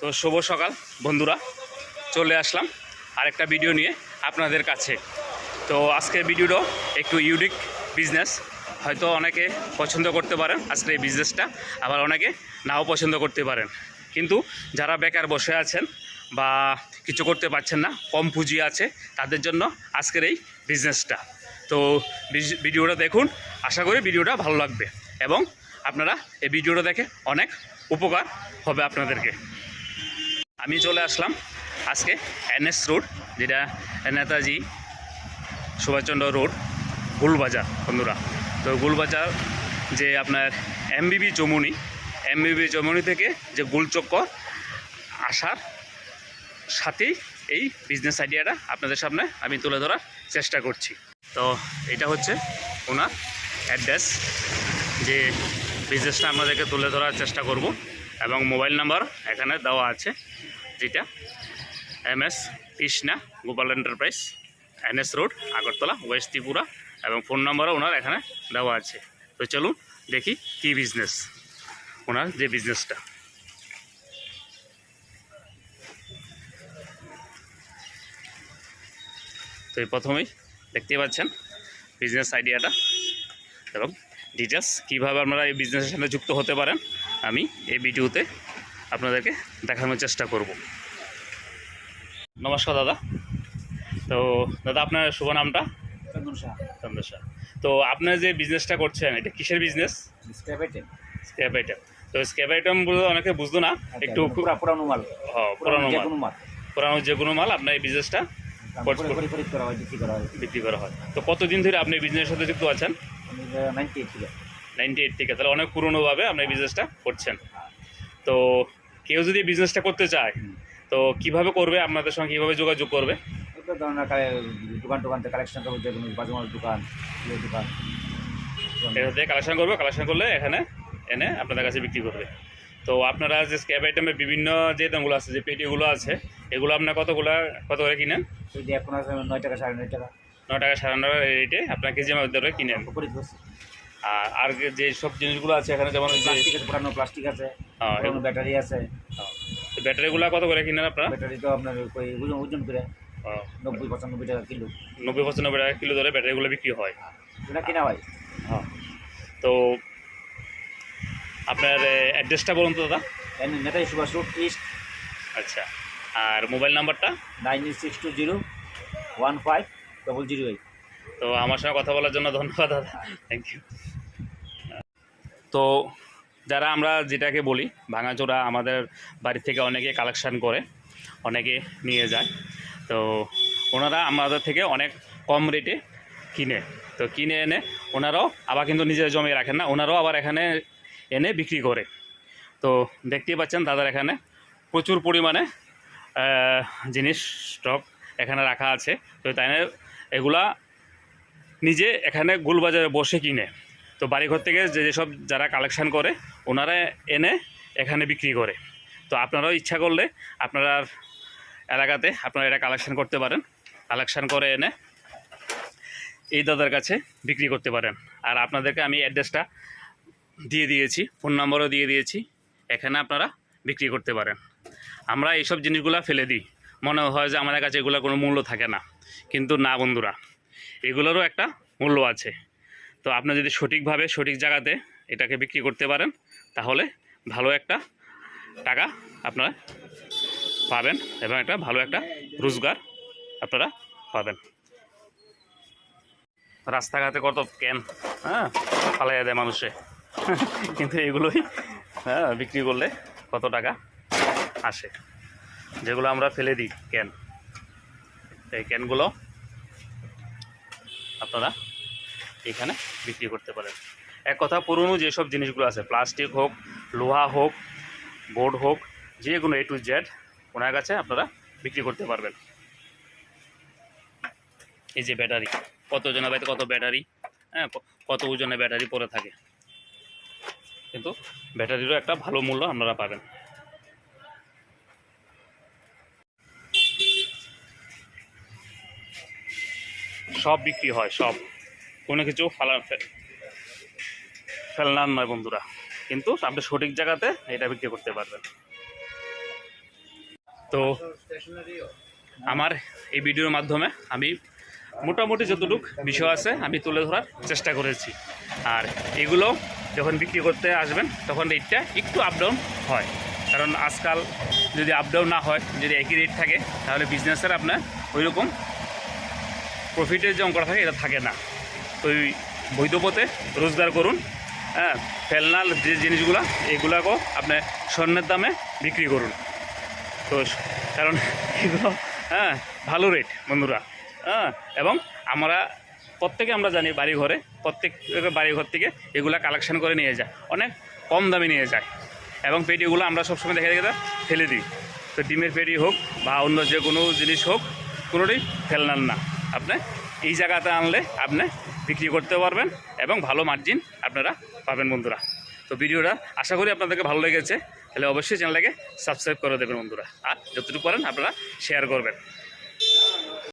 তো শুভ সকাল, বন্ধুরা। চলে আসলাম আরেকটা ভিডিও নিয়ে আপনাদের কাছে। তো আজকের ভিডিওটা একটু ইউনিক বিজনেস হয়তো অনেকে পছন্দ করতে পারেন আজকের এই বিজনেসটা আবার অনেকে নাও পছন্দ করতে পারেন। কিন্তু যারা বেকার বসে আছেন বা কিছু করতে পারছেন না, কম পুঁজি আছে, তাদের জন্য আজকের এই বিজনেসটা তো ভিডিওটা দেখুন, আশা করি ভিডিওটা ভালো লাগবে। এবং আপনারা এই ভিডিওটা দেখে অনেক উপকার হবে আপনাদেরকে। আমি চলে আসলাম আজকে এনএস রোড, যেটা নেতাজি সুভাষচন্দ্র রোড, গুলবাজার, বন্ধুরা। তো গুলবাজার যে আপনার এমবিবি চমুনি এমবিবি চমুনি থেকে যে গুলচক্কর আসার সাথেই এই বিজনেস আইডিয়াটা আপনাদের সামনে আমি তুলে ধরার চেষ্টা করছি। তো এটা হচ্ছে ওনার অ্যাড্রেস যে বিজনেসটা আপনাদেরকে তুলে ধরার চেষ্টা করব এবং মোবাইল নাম্বার এখানে দেওয়া আছে। যেটা M S Krishna, Gopal enterprise N S road, Agartala, west Tripura, এবং ফোন নাম্বারও ওনার এখানে দেওয়া আছে। তো চলুন দেখি কী বিজনেস ওনার যে বিজনেসটা তো প্রথমেই দেখতে পাচ্ছেন বিজনেস আইডিয়াটা এবং ডিটেলস কীভাবে আপনারা এই বিজনেসের সাথে যুক্ত হতে পারেন, আমি এই ভিডিওতে আপনাদেরকে দেখানোর চেষ্টা করব। নমস্কার দাদা। তো দাদা আপনার শুভ নামটা? চন্দ্র শাহ। তো আপনার যে বিজনেসটা করছেন এটা কিসের বিজনেস স্ক্র্যাপ আইটেম আইটেম তো স্ক্যাপ আইটেম বলতে অনেকে বুঝতো না একটু পুরানো মাল। হ্যাঁ, পুরানো যে মাল। কোনো মাল। পুরানো যে কোনো মাল আপনার এই বিজনেসটা হয় বিক্রি করা হয়। হয়। তো কতদিন ধরে আপনি বিজনেসের সাথে যুক্ত আছেন? নাইনটি এইট থেকে। নাইনটি এইট থেকে। তাহলে অনেক পুরনোভাবে আপনি বিজনেসটা করছেন। তো কেউ যদি বিজনেসটা করতে চায়। তো কীভাবে করবে? আপনাদের সঙ্গে কীভাবে যোগাযোগ করবে? দোকান টোকান কালেকশন করব যে কোনো বাজুমাল দোকান দোকান। এটা থেকে কালেকশন করবে কালেকশন করলে এখানে এনে আপনাদের কাছে বিক্রি করবে। তো আপনারা যে স্ক্যাপ আইটেমের বিভিন্ন যে দামগুলো আছে যে পেটিগুলো আছে এগুলো আপনার কতগুলো কত করে কিনেন? এখন আছে নয় টাকা সাড়ে নয় টাকা। নয় টাকা সাড়ে নয় রেটে আপনার কেজি মধ্যে কিনেন। আর আর যে সব জিনিসগুলো আছে এখানে যেমন ওই প্লাস্টিক আছে পুরানো প্লাস্টিক আছে হ্যাঁ, পুরানো ব্যাটারি আছে। তো ব্যাটারিগুলো কত করে কিনেন আপনারা? ব্যাটারি তো আপনার ওই ওজন ওজন করে হ্যাঁ, নব্বই পঁচানব্বই টাকা কিলো। নব্বই পঁচানব্বই টাকা কিলো ধরে ব্যাটারিগুলো বিক্রি হয়। এটা কিনা হয়। হ্যাঁ। তো আপনার অ্যাড্রেসটা বলুন তো দাদা। Netaji Subhash road east. আচ্ছা। আর মোবাইল নাম্বারটা? Nine six two zero one five double zero eight. তো আমার সঙ্গে কথা বলার জন্য ধন্যবাদ দাদা। থ্যাংক ইউ তো যারা আমরা যেটাকে বলি, ভাঙাচোরা আমাদের বাড়ি থেকে অনেকে কালেকশান করে, অনেকে নিয়ে যায়। তো ওনারা আমাদের থেকে অনেক কম রেটে কিনে। তো কিনে এনে ওনারাও আবার কিন্তু নিজের জমিয়ে রাখেন না, ওনারাও আবার এখানে এনে বিক্রি করে। তো দেখতেই পাচ্ছেন তাদের এখানে প্রচুর পরিমাণে জিনিস স্টক এখানে রাখা আছে। তো তাই এগুলা নিজে এখানে গুলবাজারে বসে কিনে। তো বাড়িঘর থেকে যে যেসব যারা কালেকশন করে, ওনারা এনে এখানে বিক্রি করে। তো আপনারাও ইচ্ছা করলে আপনারা এলাকাতে আপনারা এটা কালেকশন করতে পারেন। কালেকশন করে এনে এই দাদার কাছে বিক্রি করতে পারেন। আর আপনাদেরকে আমি অ্যাড্রেসটা দিয়ে দিয়েছি ফোন নম্বরও দিয়ে দিয়েছি। এখানে আপনারা বিক্রি করতে পারেন। আমরা এইসব জিনিসগুলো ফেলে দিই। মনে হয় যে আমাদের কাছে এগুলো কোনো মূল্য থাকে না। কিন্তু না বন্ধুরা, এগুলোরও একটা মূল্য আছে। তো আপনি যদি সঠিকভাবে সঠিক জায়গাতে এটাকে বিক্রি করতে পারেন, তাহলে ভালো একটা টাকা আপনারা পাবেন এবং একটা ভালো একটা রোজগার আপনারা পাবেন। রাস্তাঘাটে কত ক্যান হ্যাঁ? ফালাইয়া দেয় মানুষে। কিন্তু এগুলোই হ্যাঁ বিক্রি করলে কত টাকা আসে। যেগুলো আমরা ফেলে দিই ক্যান এই ক্যানগুলো আপনারা এখানে বিক্রি করতে পারেন। এক কথা, পুরনো যেসব জিনিসগুলো আছে প্লাস্টিক হোক, লোহা হোক বোর্ড হোক, যে কোনো এ টু জেড ওনার কাছে আপনারা বিক্রি করতে পারবেন। এই যে ব্যাটারি, কত জনের বাড়িতে কত ব্যাটারি হ্যাঁ কত ওজনের ব্যাটারি পরে থাকে। কিন্তু ব্যাটারিরও একটা ভালো মূল্য আপনারা পাবেন। সব বিক্রি হয়, সব। কোনো কিছু ফালা ফেলনার নয় বন্ধুরা। কিন্তু আপনি সঠিক জায়গাতে এটা বিক্রি করতে পারবেন। তো আমার এই ভিডিওর মাধ্যমে আমি মোটামুটি যতটুকু বিষয় আছে আমি তুলে ধরার চেষ্টা করেছি। আর এগুলো যখন বিক্রি করতে আসবেন, তখন রেটটা একটু আপ ডাউন হয়। কারণ আজকাল যদি আপ ডাউন না হয়, যদি একই রেট থাকে, তাহলে বিজনেসের আপনার ওই রকম প্রফিটের যে অঙ্কটা থাকে, এটা থাকে না। ওই বৈধ পথে রোজগার করুন হ্যাঁ ফেলনাল যে জিনিসগুলো, এগুলাকেও আপনি স্বর্ণের দামে বিক্রি করুন। তো কারণ এগুলো হ্যাঁ ভালো রেট বন্ধুরা হ্যাঁ এবং আমরা প্রত্যেকে আমরা জানি বাড়ি ঘরে প্রত্যেক বাড়ি ঘর থেকে এগুলো কালেকশন করে নিয়ে যায়, অনেক কম দামে নিয়ে যায়, এবং পেটিগুলো আমরা সবসময় দেখে দেখে ফেলে দিই। তো ডিমের পেটি হোক বা অন্য যে কোনো জিনিস হোক, কোনোটাই ফেলনার না। আপনি এই জায়গাতে আনলে আপনি বিক্রি করতে পারবেন এবং ভালো মার্জিন আপনারা পাবেন বন্ধুরা। তো ভিডিওটা আশা করি আপনাদেরকে ভালো লেগেছে। তাহলে অবশ্যই চ্যানেলটাকে সাবস্ক্রাইব করে দেবেন বন্ধুরা। আর যতটুকু পারেন আপনারা শেয়ার করবেন।